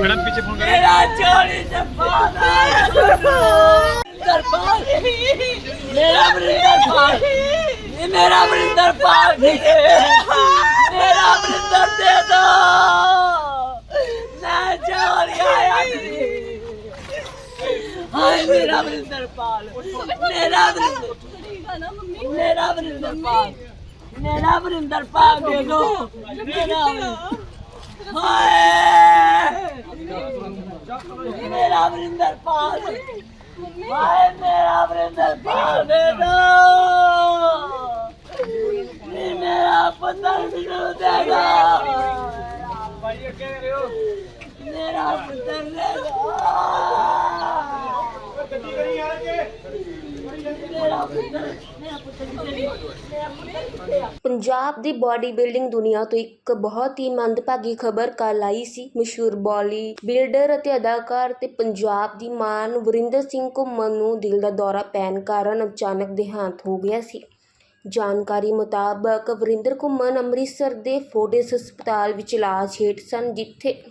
Madam, ਪਿੱਛੇ phone ਕਰੋ। ਮੇਰਾ ਚੋਰੀ ਚੱਪਾ ਦਰਬਾਰ ਮੇਰਾ ਬਰਿੰਦਰ ਪਾਲ। ਇਹ ਮੇਰਾ ਬਰਿੰਦਰ ਪਾਲ ਮੇਰਾ ਦੇ। ਦੋ ਮੈਂ ਚੋਰੀ ਆਇਆ ਸੀ ਹਾਏ, ਮੇਰਾ ਬਰਿੰਦਰ ਪਾਲ। ਮੇਰਾ ਬਰਿੰਦਰ ਮੇਰਾ ਬਰਿੰਦਰ ਪਾਲ। ਮੇਰਾ ਬਰਿੰਦਰ ਪਾਲ ਦੇ ਦੋ। ਮੇਰਾ ਹਾਏ। ਮੇਰਾ ਬਰਿੰਦਰ ਪਾਲ। ਹਾਏ, ਮੇਰਾ ਬਰਿੰਦਰ ਪਾਲ ਦੇ ਦੋ। ਮੇਰਾ ਪੁੱਤਰ ਮੈਨੂੰ ਦੇਗਾ। ਮੇਰਾ ਪੁੱਤਰ ਦੇ ਦੋ ਮੇਰਾ ਪੁੱਤਰ ਮੇਰਾ ਪੁੱਤਰ ਕਿੱਥੇ ਹੈ? ਮੇਰਾ ਪੁੱਤਰ ਕਿੱਥੇ ਆ? ਪੰਜਾਬ ਦੀ ਬਾਡੀ ਬਿਲਡਿੰਗ ਦੁਨੀਆ ਤੋਂ ਇੱਕ ਬਹੁਤ ਹੀ ਮੰਦਭਾਗੀ ਖਬਰ ਕੱਲ ਆਈ ਸੀ। ਮਸ਼ਹੂਰ ਬਾਲੀ ਬਿਲਡਰ ਅਤੇ ਅਦਾਕਾਰ ਤੇ ਪੰਜਾਬ ਦੀ ਮਾਨ ਵਰਿੰਦਰ ਸਿੰਘ ਘੁੰਮਣ ਨੂੰ ਦਿਲ ਦਾ ਦੌਰਾ ਪੈਣ ਕਾਰਨ ਅਚਾਨਕ ਦੇਹਾਂਤ ਹੋ ਗਿਆ ਸੀ। ਜਾਣਕਾਰੀ ਮੁਤਾਬਕ ਵਰਿੰਦਰ ਘੁੰਮਣ ਅੰਮ੍ਰਿਤਸਰ ਦੇ ਫੋਰਟਿਸ ਹਸਪਤਾਲ ਵਿੱਚ ਇਲਾਜ ਹੇਠ ਸਨ, ਜਿੱਥੇ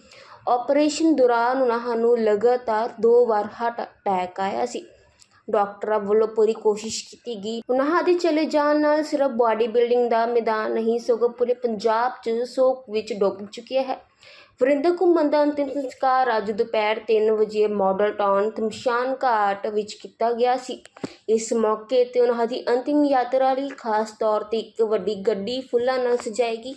ਆਪਰੇਸ਼ਨ ਦੌਰਾਨ ਉਨ੍ਹਾਂ ਨੂੰ ਲਗਾਤਾਰ ਦੋ ਵਾਰ ਹਾਰਟ ਅਟੈਕ ਆਇਆ ਸੀ। ਡਾਕਟਰਾਂ ਵੱਲੋਂ ਪੂਰੀ ਕੋਸ਼ਿਸ਼ ਕੀਤੀ ਗਈ। ਉਨ੍ਹਾਂ ਦੇ ਚਲੇ ਜਾਣ ਨਾਲ ਸਿਰਫ ਬਾਡੀ ਬਿਲਡਿੰਗ ਦਾ ਮੈਦਾਨ ਨਹੀਂ, ਸਗੋਂ ਪੂਰੇ ਪੰਜਾਬ 'ਚ ਸੋਗ ਵਿੱਚ ਡੁੱਬ ਚੁੱਕਿਆ ਹੈ। ਵਰਿੰਦਰ ਘੁੰਮਣ ਦਾ ਅੰਤਿਮ ਸੰਸਕਾਰ ਅੱਜ ਦੁਪਹਿਰ 3 ਵਜੇ ਮਾਡਲ ਟਾਊਨ ਸ਼ਮਸ਼ਾਨ ਘਾਟ ਵਿੱਚ ਕੀਤਾ ਗਿਆ ਸੀ। ਇਸ ਮੌਕੇ ਤੇ ਉਹਨਾਂ ਦੀ ਅੰਤਿਮ ਯਾਤਰਾ ਲਈ ਖਾਸ ਤੌਰ ਤੇ ਇੱਕ ਵੱਡੀ ਗੱਡੀ ਫੁੱਲਾਂ ਨਾਲ ਸਜਾਏਗੀ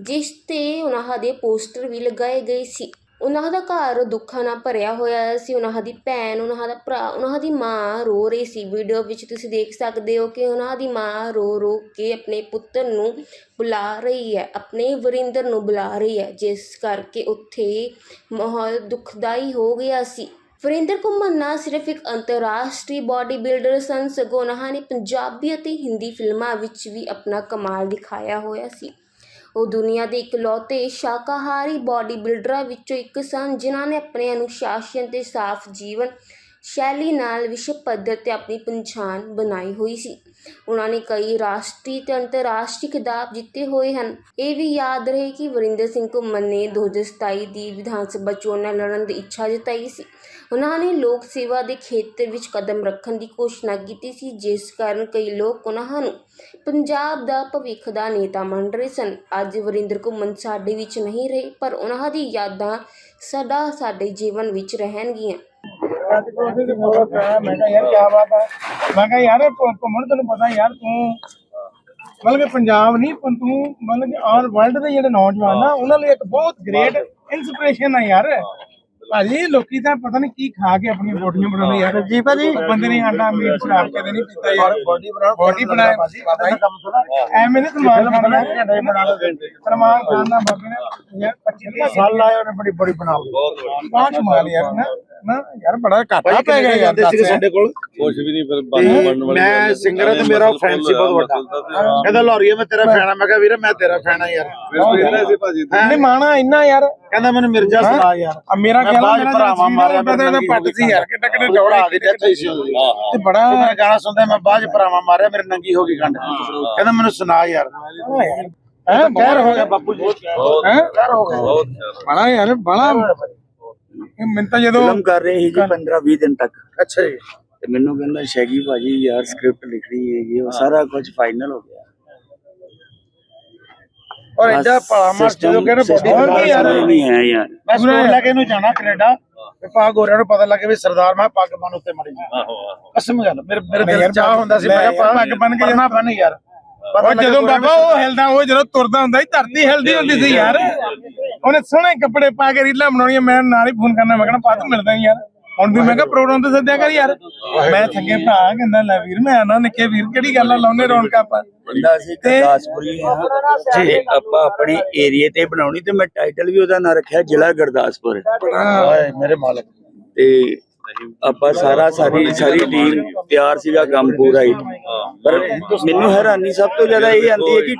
ਜਿਸ ਤੇ ਉਹਨਾਂ ਦੇ ਪੋਸਟਰ ਵੀ ਲਗਾਏ ਗਏ ਸੀ। ਉਹਨਾਂ ਦਾ ਘਰ ਦੁੱਖਾਂ ਨਾਲ ਭਰਿਆ ਹੋਇਆ ਸੀ, ਉਹਨਾਂ ਦੀ ਭੈਣ, ਉਹਨਾਂ ਦਾ ਭਰਾ, ਉਹਨਾਂ ਦੀ ਮਾਂ ਰੋ ਰਹੀ ਸੀ। ਵੀਡੀਓ ਵਿੱਚ ਤੁਸੀਂ ਦੇਖ ਸਕਦੇ ਹੋ ਕਿ ਉਹਨਾਂ ਦੀ ਮਾਂ ਰੋ ਰੋ ਕੇ ਆਪਣੇ ਪੁੱਤਰ ਨੂੰ ਬੁਲਾ ਰਹੀ ਹੈ, ਆਪਣੇ ਵਰਿੰਦਰ ਨੂੰ ਬੁਲਾ ਰਹੀ ਹੈ, ਜਿਸ ਕਰਕੇ ਉੱਥੇ ਮਾਹੌਲ ਦੁਖਦਾਈ ਹੋ ਗਿਆ ਸੀ। ਵਰਿੰਦਰ ਘੁੰਮਣ ਨਾ ਸਿਰਫ ਇੱਕ ਅੰਤਰਰਾਸ਼ਟਰੀ ਬਾਡੀ ਬਿਲਡਰ ਸਨ, ਸਗੋਂ ਉਹਨਾਂ ਨੇ ਪੰਜਾਬੀ ਅਤੇ ਹਿੰਦੀ ਫਿਲਮਾਂ ਵਿੱਚ ਵੀ ਆਪਣਾ ਕਮਾਲ ਦਿਖਾਇਆ ਹੋਇਆ ਸੀ। ਉਹ ਦੁਨੀਆ ਦੇ ਇਕਲੌਤੇ ਸ਼ਾਕਾਹਾਰੀ ਬਾਡੀ ਬਿਲਡਰਾਂ ਵਿੱਚੋਂ ਇੱਕ ਸਨ, ਜਿਨ੍ਹਾਂ ਨੇ ਆਪਣੇ ਅਨੁਸ਼ਾਸਨ ਅਤੇ ਸਾਫ਼ ਜੀਵਨ ਸ਼ੈਲੀ ਨਾਲ ਵਿਸ਼ਵ ਪੱਧਰ ਤੇ ਆਪਣੀ ਪਛਾਣ ਬਣਾਈ ਹੋਈ ਸੀ। ਉਹਨਾਂ ਨੇ ਕਈ ਰਾਸ਼ਟਰੀ ਅਤੇ ਅੰਤਰਰਾਸ਼ਟਰੀ ਖਿਤਾਬ ਜਿੱਤੇ ਹੋਏ ਹਨ। ਇਹ ਵੀ ਯਾਦ ਰਹੇ ਕਿ ਵਰਿੰਦਰ ਸਿੰਘ ਘੁੰਮਣ ਨੇ 2027 ਦੀ ਵਿਧਾਨ ਸਭਾ ਚੋਣਾਂ ਲੜਨ ਦੀ ਇੱਛਾ ਜਤਾਈ ਸੀ। ਉਹਨਾਂ ਨੇ ਲੋਕ ਸੇਵਾ ਦੇ ਖੇਤਰ ਵਿੱਚ ਕਦਮ ਰੱਖਣ ਦੀ ਘੋਸ਼ਣਾ ਕੀਤੀ ਸੀ, ਜਿਸ ਕਾਰਨ ਕਈ ਲੋਕ ਉਹਨਾਂ ਨੂੰ ਪੰਜਾਬ ਦਾ ਭਵਿੱਖ ਦਾ ਨੇਤਾ ਮੰਨ ਰਹੇ ਸਨ। ਅੱਜ ਵਰਿੰਦਰ ਘੁੰਮਣ ਸਾਡੇ ਵਿੱਚ ਨਹੀਂ ਰਹੇ, ਪਰ ਉਹਨਾਂ ਦੀ ਯਾਦਾਂ ਸਦਾ ਸਾਡੇ ਜੀਵਨ ਵਿੱਚ ਰਹਿਣਗੀਆਂ। ਮੈਂ ਕਿਹਾ ਯਾਰ ਕੀ ਬਾਤ ਹੈ ਮੈਂ ਕਿਹਾ ਯਾਰ ਘੁ- ਘੁੰਮਣ ਤੈਨੂੰ ਪਤਾ ਯਾਰ ਤੂੰ ਮਤਲਬ ਕਿ ਪੰਜਾਬ ਨਹੀਂ ਪਰ ਤੂੰ ਮਤਲਬ ਕਿ ਆਲ ਵਰਲਡ ਦੇ ਜਿਹੜੇ ਨੌਜਵਾਨ ਆ ਉਹਨਾਂ ਲਈ ਇੱਕ ਬਹੁਤ ਗ੍ਰੇਟ ਇਨਸਪੀਰੇਸ਼ਨ ਆ ਯਾਰ। ਭਾਜੀ ਲੋਕੀ ਤਾਂ ਪਤਾ ਨਹੀਂ ਕੀ ਖਾ ਕੇ ਆਪਣੀਆਂ ਬੋਡੀਆਂ ਬਣਾਉਂਦੇ ਯਾਰ। ਜੀ ਭਾਜੀ। ਬੰਦੇ ਨੇ ਆਂਡਾ ਮੀਟ ਸ਼ਰਾਬ ਕਦੇ ਨਹੀਂ ਪੀਤਾ ਯਾਰ। ਬੋਡੀ ਬਣਾ ਬੋਡੀ ਬਣਾਇਆ। ਭਾਜੀ ਕੰਮ ਥੋੜਾ ਐਵੇਂ ਨਹੀਂ ਸਲਮਾਨ ਖਾਨ ਦਾ ਘੰਟੇ ਬਣਾ ਲਓ ਸਲਮਾਨ ਖਾਨ ਦਾ ਬਾਬੇ ਨੇ ਯਾਰ 25 ਸਾਲ ਲਾਏ ਉਹਨੇ ਬੜੀ ਬੜੀ ਬਣਾ ਲਈ। ਬਹੁਤ ਕਮਾਲ ਯਾਰ ਨਾ। ਨਾ ਯਾਰ ਬੜਾ ਘਾਟਾ ਪੈ ਗਿਆ ਯਾਰ ਸੀਗੇ ਸਾਡੇ ਕੋਲ? ਕੁਝ ਵੀ ਨਹੀਂ ਫਿਰ ਬਣਨ ਬਣਨ ਵਾਲੀ ਮੈਂ ਸਿੰਗਰ ਤੇ ਮੇਰਾ ਫਰੈਂਡ ਸੀ ਬਹੁਤ ਵੱਡਾ ਕਹਿੰਦਾ ਲੋਰੀਏ ਮੈਂ ਤੇਰਾ ਫੈਨ ਆ। ਮੈਂ ਕਿਹਾ ਵੀਰੇ ਮੈਂ ਤੇਰਾ ਫੈਨ ਆ ਯਾਰ। ਫਿਰ ਪਹਿਲਾਂ ਸੀ ਭਾਜੀ ਨਹੀਂ ਮਾਣਾ ਇੰਨਾ ਯਾਰ। ਕਹਿੰਦਾ ਮੈਨੂੰ ਮਿਰਜ਼ਾ ਸੁਣਾ ਯਾਰ। ਆ ਮੇਰਾ ਬਾਅਦ ਮੇਰਾ ਭਰਾਵਾਂ ਮਾਰਿਆ ਮੈਂ ਤਾਂ ਪੱਟ ਸੀ ਯਾਰ ਕਿੱਡਾ ਕਿੱਡਾ ਦੌੜਾ ਦੌੜਾ ਦੀ ਡੈਥ ਹੋਈ ਸੀ ਹਾਂ। ਤੇ ਬੜਾ ਮੇਰਾ ਗਾਣਾ ਸੁਣਦਾ ਮੈਂ ਬਾਅਦ ਚ ਭਰਾਵਾਂ ਮਾਰਿਆ ਮੇਰੇ ਨੰਗੀ ਹੋ ਗਈ ਗੰਢ। ਕਹਿੰਦਾ ਮੈਨੂੰ ਸੁਣਾ ਯਾਰ। ਹੈ ਕਹਿਰ ਹੋ ਗਿਆ ਬਾਪੂ ਜੀ। ਬਹੁਤ ਹੈ? ਬਹੁਤ ਬੜਾ ਯਾਰ ਬੜਾ ਇਹ ਮੈਂ ਤਾਂ ਜਦੋਂ ਫਿਲਮ ਕਰ ਰਹੇ ਸੀ ਜੀ 15 20 ਦਿਨ ਤੱਕ। ਅੱਛਾ ਜੀ। ਤੇ ਮੈਨੂੰ ਕਹਿੰਦਾ ਸ਼ੈਗੀ ਭਾਜੀ ਯਾਰ ਸਕ੍ਰਿਪਟ ਲਿਖਣੀ ਹੈ ਇਹ ਉਹ ਸਾਰਾ ਕੁਝ ਫਾਈਨਲ ਹੋ ਗਿਆ। ਔਰ ਐਡਾ ਭਲਾ ਮਾਰ ਜਦੋਂ ਕਹਿੰਦੇ ਬੋਡੀ ਹੋਰ ਕੀ ਯਾਰ ਨਹੀਂ ਹੈ ਯਾਰ। ਮੈਂ ਸਕੂਲ ਲੈ ਕੇ ਇਹਨੂੰ ਜਾਣਾ ਕੈਨੇਡਾ ਤੇ ਪਾ ਗੋਰਿਆਂ ਨੂੰ ਪਤਾ ਲੱਗੇ ਵੀ ਸਰਦਾਰ ਮੈਂ ਪੱਗ ਬੰਨ ਉੱਤੇ ਮੜੀ ਆਹੋ ਆਹੋ। ਕਸਮ ਗੱਲ ਮੇਰੇ ਮੇਰੇ ਦਿਲ ਚਾਹ ਹੁੰਦਾ ਸੀ ਮੈਂ ਲੈ ਕਿਹਾ ਪੱਗ ਬੰਨ੍ਹ ਕੇ ਜਾਣਾ। ਬੰਨ ਯਾਰ। ਪਤਾ ਉਹ ਲੱਗਾ ਜਦੋਂ ਗੋਰਿਆਂ ਬਾਬਾ ਉਹ ਹਿਲਦਾ ਉਹ ਜਦੋਂ ਤੁਰਦਾ ਹੁੰਦਾ ਸੀ ਧਰਤੀ ਹਿਲਦੀ ਹੁੰਦੀ ਸੀ ਯਾਰ। ਉਹਨੇ ਸੋਹਣੇ ਕੱਪੜੇ ਪਾ ਕੇ ਰੀਲਾਂ ਬਣਾਉਣੀਆਂ ਮੈਂ ਨਾਲ ਹੀ ਫੋਨ ਕਰਨਾ ਮੈਂ ਕਹਿਣਾ ਪਾ ਤੂੰ ਮਿਲਦਾ ਨੀ ਯਾਰ। ਹੁਣ ਵੀ ਮੈਂ ਕਿਹਾ ਪ੍ਰੋਗਰਾਮ ਤੇ ਸੱਦਿਆ ਕਰ ਯਾਰ। ਮੈਂ ਥੱਕੇ ਭਰਾ ਕਹਿੰਦਾ ਲੈ ਵੀਰ ਮੈਂ ਆਣਾ ਨਿੱਕੇ ਵੀਰ ਕਿਹੜੀ ਗੱਲ ਆ? ਲਾਉਨੇ ਰੌਣਕਾਂ ਆਪਾਂ। ਬੰਦਾ ਸੀ ਗੁਰਦਾਸਪੁਰੀ ਹਾਂ ਆਪਾਂ ਆਪਣੇ ਏਰੀਏ ਤੇ ਬਣਾਉਣੀ ਤੇ ਮੈਂ ਟਾਈਟਲ ਵੀ ਉਹਦਾ ਨਾਂ ਰੱਖਿਆ ਜ਼ਿਲ੍ਹਾ ਗੁਰਦਾਸਪੁਰ। ਓਏ ਮੇਰੇ ਮਾਲਕ। ਤੇ ਆਪਾਂ ਸਾਰਾ ਸਾਰੀ ਸਾਰੀ ਟੀਮ ਤਿਆਰ ਸੀਗਾ ਕੰਮ ਪੂਰਾ ਹੀ। ਪਰ ਮੈਨੂੰ ਹੈਰਾਨੀ ਸਭ ਤੋਂ ਜ਼ਿਆਦਾ ਇਹ ਆਂਦੀ ਹੈ ਕਿ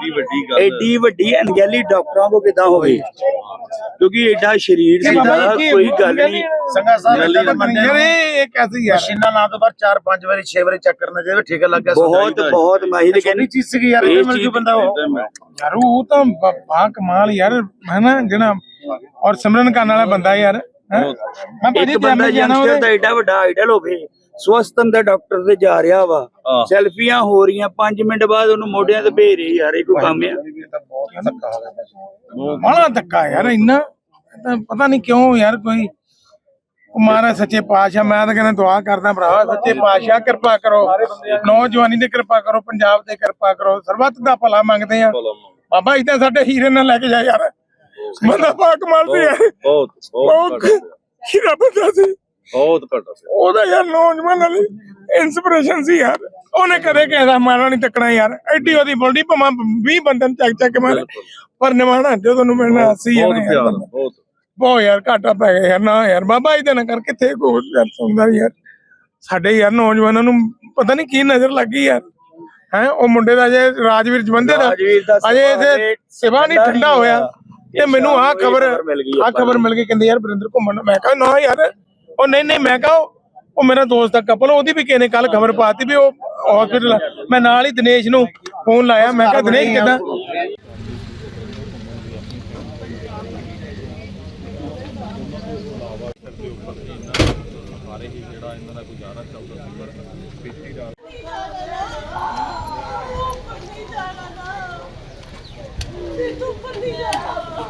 ਹੈ। ਐਡੀ ਵੱਡੀ ਅਣਗਹਿਲੀ ਡਾਕਟਰਾਂ ਕੋ ਕਿਦਾਂ ਹੋ ਗਈ ਕਿਉਂਕਿ ਐਡਾ ਸਰੀਰ ਸੀਗਾ ਕੋਈ ਗੱਲ ਨਹੀਂ। ਸੰਗਾ ਸਾਹਿਬ ਹੀ ਯਾਰ ਇਹ ਕੈਸੀ ਯਾਰ ਮਸ਼ੀਨਾਂ ਲਾਂ ਤੋਂ ਬਾਅਦ 4-5 ਵਾਰੀ 6 ਵਾਰੀ ਚੈੱਕ ਕਰਨਾ ਚਾਹੀਦਾ ਠੀਕ ਲੱਗ ਗਿਆ ਬਹੁਤ ਬਹੁਤ ਮਾਹੀ ਦੇ ਕਹਿੰਦੀ ਚੀਜ਼ ਸੀਗੀ ਯਾਰ ਇਹ ਮਿਲ ਜੂ ਬੰਦਾ ਉਹ? ਯਾਰ ਉਹ ਤਾਂ ਬ- ਕਮਾਲ ਯਾਰ ਹੈ ਨਾ ਜਿਹੜਾ ਔਰ ਸਿਮਰਨ ਕਰਨ ਵਾਲਾ ਬੰਦਾ ਯਾਰ। ਹੈਂ? ਮੈਂ ਭਾਜੀ ਇੱਕ ਬੰਦਾ ਯੰਗਸਟਰ ਉਹਦੇ। ਦਾ ਐਡਾ ਵੱਡਾ ਆਈਡਲ ਹੋਵੇ ਸਵਸਥ ਅੰਦਰ ਡਾਕਟਰ ਤੇ ਜਾ ਰਿਹਾ ਵਾ। ਸੈਲਫੀਆਂ ਹੋ ਰਹੀਆਂ 5 ਮਿੰਟ ਬਾਅਦ ਉਹਨੂੰ ਮੋਢਿਆਂ ਤੇ ਭੇਜ ਰਹੀ ਯਾਰ ਇਹ ਕੋਈ ਕੰਮ ਆ? ਬੜਾ ਧੱਕਾ ਯਾਰ ਇੰਨਾ ਇਹ ਤਾਂ ਪਤਾ ਨਹੀਂ ਕਿਉਂ ਯਾਰ ਕੋਈ ਕੁਮਾਰਾ ਸੱਚੇ ਪਾਤਸ਼ਾਹ ਮੈਂ ਤਾਂ ਕਹਿੰਦਾ ਦੁਆ ਕਰਦਾ ਭਰਾ ਸੱਚੇ ਪਾਤਸ਼ਾਹ ਕਿਰਪਾ ਕਰੋ। ਨੌਜਵਾਨੀ ਤੇ ਕਿਰਪਾ ਕਰੋ ਪੰਜਾਬ ਤੇ ਕਿਰਪਾ ਕਰੋ ਸਰਬੱਤ ਦਾ ਭਲਾ ਮੰਗਦੇ ਆ। ਬਾਬਾ ਇਦਾਂ ਸਾਡੇ ਹੀਰੇ ਨਾਲ ਲੈ ਕੇ ਜਾ ਯਾਰ। ਬੰਦਾ ਪਾਕ ਮਾਰ ਸੀ ਯਾਰ ਬਹੁਤ ਬਹੁਤ ਹੀਰਾ ਬੰਦਾ ਸੀ। ਬਹੁਤ ਘੱਟ ਸੀ। ਉਹਦਾ ਯਾਰ ਨੌਜਵਾਨਾਂ ਲਈ ਇਨਸਪੀਰੇਸ਼ਨ ਸੀ ਯਾਰ। ਉਹਨੇ ਕਦੇ ਕਿਸੇ ਦਾ ਮਾਰਾ ਨਹੀਂ ਤੱਕਣਾ ਯਾਰ। ਐਡੀ ਉਹਦੀ ਬੋਲਦੀ ਭਮਾ 20 ਬੰਦਨ ਚੱਕ ਚੱਕ ਕੇ ਮਾਰ। ਪਰ ਨਿਮਾਣਾ ਜਦੋਂ ਨੂੰ ਮਿਲਣਾ ਸੀ ਯਾਰ। ਬਹੁਤ। ਬਹੁਤ ਯਾਰ ਘਾਟਾ ਪੈ ਗਿਆ ਯਾਰ। ਨਾ ਯਾਰ ਬਾਬਾ ਇਹਦੇ ਨਾਲ ਕਰ ਕਿੱਥੇ ਕੋਈ ਯਾਰ ਸੁਣਦਾ ਯਾਰ। ਸਾਡੇ ਯਾਰ ਨੌਜਵਾਨਾਂ ਨੂੰ ਪਤਾ ਨਹੀਂ ਕੀ ਨਜ਼ਰ ਲੱਗੀ ਯਾਰ। ਹੈ ਉਹ ਮੁੰਡੇ ਦਾ ਜੇ ਰਾਜਵੀਰ ਜਵੰਦੇ ਦਾ। ਅਜੇ ਸਿਵਾ ਇਥੇ ਸਿਵਾ ਨਹੀਂ ਠੰਡਾ ਹੋਇਆ। ਤੇ ਇਹ ਮੈਨੂੰ ਆਹ ਖਬਰ ਇਹ ਖਬਰ ਮਿਲ ਗਈ ਆਹ ਖਬਰ ਮਿਲ ਗਈ ਕਹਿੰਦੇ ਯਾਰ ਵਰਿੰਦਰ ਘੁੰਮਣ ਨੂੰ। ਮੈਂ ਕਿਹਾ ਨਾ ਯਾਰ ਉਹ ਨਹੀਂ ਨਹੀਂ ਮੈਂ ਕਿਹਾ ਉਹ- ਮੇਰਾ ਦੋਸਤ ਦਾ ਕਪਲ ਉਹਦੀ ਵੀ ਕਿਸੇ ਨੇ ਕੱਲ ਖਬਰ ਪਾਤੀ ਵੀ ਉਹ ਹਸਪੀਟਲ ਮੈਂ ਨਾਲ ਹੀ ਦਿਨੇਸ਼ ਨੂੰ ਫੋਨ ਲਾਇਆ ਮੈਂ ਕਿਹਾ ਦਿਨੇਸ਼ ਕਿੱਦਾਂ? ਜਿਹੜੀ ਹੈ ਵਰਿੰਦਰ ਸਿੰਘ ਘੁੰਮਣ ਦੀ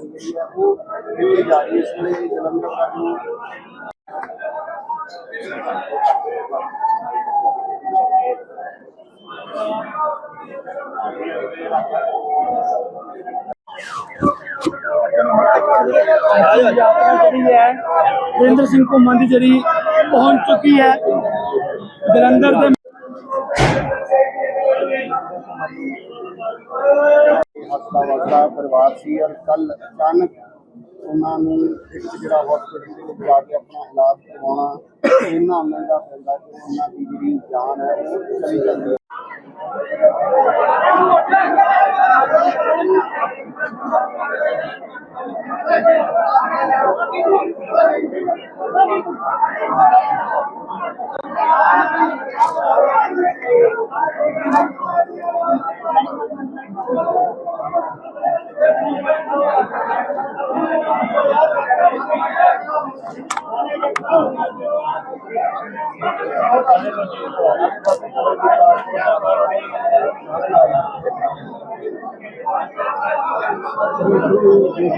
जारी की है। वो दी जा रही है। जलंधर का जो सिंह को की जरी पहुँच चुकी है। जलंधर के ਸੀ ਔਰ ਕੱਲ ਅਚਾਨਕ ਉਹਨਾਂ ਨੂੰ ਇੱਕ ਜਿਹੜਾ ਹਸਪੀਟਲ ਦੇ ਵਿੱਚ ਜਾ ਕੇ ਆਪਣਾ ਇਲਾਜ ਕਰਵਾਉਣਾ, ਇਹਨਾਂ ਮਹਿੰਗਾ ਪੈਂਦਾ ਕਿ ਉਹਨਾਂ ਦੀ ਜਿਹੜੀ ਜਾਨ ਹੈ, ਉਹ ਚਲੀ ਜਾਂਦੀ ਹੈ। ਜਾ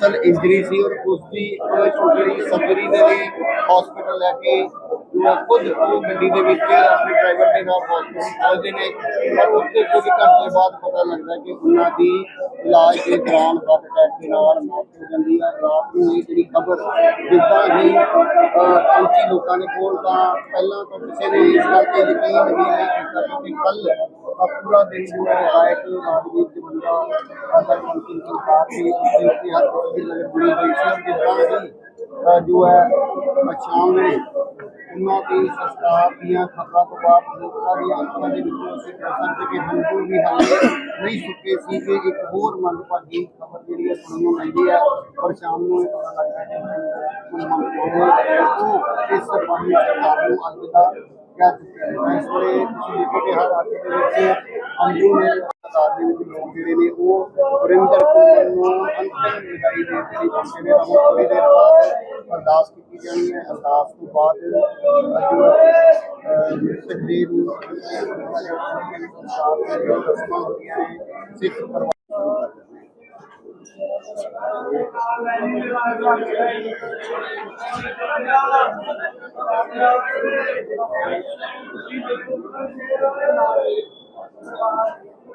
ਜਿਹੜੀ ਮਸਲ ਇੰਜਰੀ ਸੀ ਔਰ ਉਸ ਦੀ ਅਹ, ਜਿਹੜੀ ਸਰਜਰੀ ਦੇ ਲਈ ਹਸਪੀਟਲ ਲੈ ਕੇ ਮੈਂ ਖੁਦ ਉਹ ਗੱਡੀ ਦੇ ਵਿੱਚ ਆਪਣੇ ਡਰਾਈਵਰ ਦੇ ਨਾਲ ਹਸਪੀਟਲ ਪਹੁੰਚਦੇ ਨੇ ਪਰ ਉੱਥੇ ਕੁਝ ਘੰਟੇ ਬਾਅਦ ਪਤਾ ਲੱਗਦਾ ਕਿ ਉਹਨਾਂ ਦੀ ਇਲਾਜ ਦੇ ਦੌਰਾਨ ਹਾਰਟ ਅਟੈਕ ਦੇ ਨਾਲ ਮੌਤ ਹੋ ਜਾਂਦੀ ਹੈ ਰਾਤ ਨੂੰ ਇਹ ਜਿਹੜੀ ਖਬਰ ਜਿੱਦਾਂ ਹੀ ਅਹ, ਪਹੁੰਚੀ ਲੋਕਾਂ ਦੇ ਕੋਲ ਤਾਂ ਪਹਿਲਾਂ ਤਾਂ ਕਿਸੇ ਨੇ ਇਸ ਗੱਲ ਤੇ ਯਕੀਨ ਨਹੀਂ ਕੀਤਾ ਕਿ ਕੱਲ ਪੂਰਾ ਦਿਨ ਜੋ ਹੈ ਗਾਇਕ ਰਾਜਵੀਰ ਦੇ ਵੱਲੋਂ ਦਾ ਆਦਰ ਮੰਤਰੀ ਦੀ ਪਾਰਟੀ ਦੀ ਉੱਤੇ ਹਰ ਕਿਸੇ ਦੀ ਨਜ਼ਰ ਬਣੀ ਹੋਈ ਸੀ ਔਰ ਜਿੱਦਾਂ ਹੀ ਅ, ਜੋ ਹੈ ਸ਼ਾਮ ਵੇਲੇ ਉਹਨਾਂ ਦੀ ਸੰਸਕਾਰ ਦੀਆਂ ਖਬਰਾਂ ਤੋਂ ਬਾਅਦ ਲੋਕਾਂ ਦੀਆਂ ਅੱਖਾਂ ਦੇ ਵਿੱਚੋਂ ਅਸੀਂ ਕਹਿ ਸਕਦੇ ਕਿ ਹੰਝੂ ਵੀ ਹਾਲੇ ਨਹੀਂ ਸੁੱਕੇ ਸੀ ਕਿ ਇੱਕ ਹੋਰ ਮੰਦਭਾਗੀ ਖਬਰ ਜਿਹੜੀ ਹੈ ਸੁਣਨ ਨੂੰ ਮਿਲਦੀ ਹੈ ਔਰ ਸ਼ਾਮ ਨੂੰ ਇਹ ਪਤਾ ਲੱਗਦਾ ਹੈ ਕਿ ਮਨਮੋਹਨ ਉਹ ਇਸ ਪਾਣੀ ਸਰਕਾਰ ਨੂੰ ਅਲਵਿਦਾ ਕਹਿ ਚੁੱਕੇ ਹਨ ਇਸ ਵੇਲੇ ਤੁਸੀਂ ਦੇਖੋ ਕਿ ਹਰ ਇਲਾਕੇ ਦੇ ਵਿੱਚ ਹੰਝੂ ਨੇ ਸਰਕਾਰ ਦੇ ਵਿੱਚ ਲੋਕ ਜਿਹੜੇ ਨੇ ਉਹ ਵਰਿੰਦਰ ਕੁਮਾਰ ਨੂੰ ਅੰਤਿਮ ਵਿਦਾਈ ਦੇ ਦਿੱਤੀ ਜਿਸ ਦੇ ਨਾਲ ਥੋੜੀ ਦੇਰ ਬਾਅਦ ਅਰਦਾਸ ਕੀਤੀ ਜਾਣੀ ਹੈ ਅਰਦਾਸ ਤੋਂ ਬਾਅਦ ਤਕਰੀਰ ਨੂੰ ਦਸਤਾਂ ਹੁੰਦੀਆਂ ਨੇ ਸਿੱਖ ਪਰਿਵਾਰ